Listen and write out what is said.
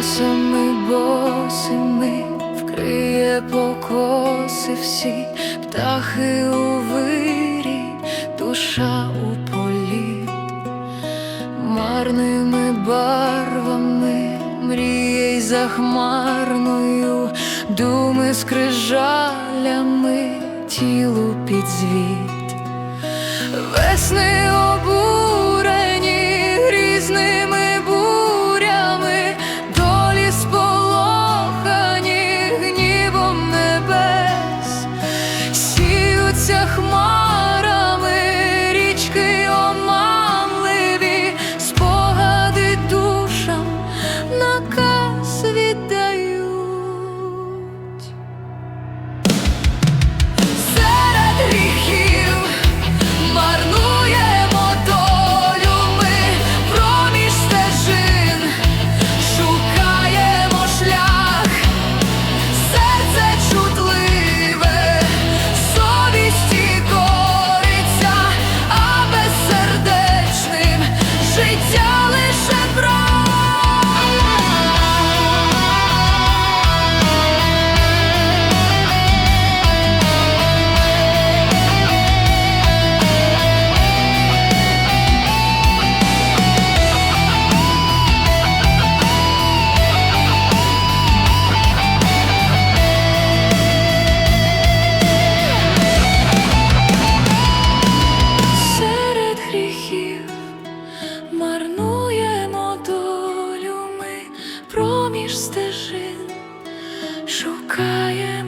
босими, босими, вкриє покоси всі, птахи у вирі, душа у полі, марними барвами, мріє й захмарною, думи скрижалями, тілу під звіт. Весни стежин, шлях.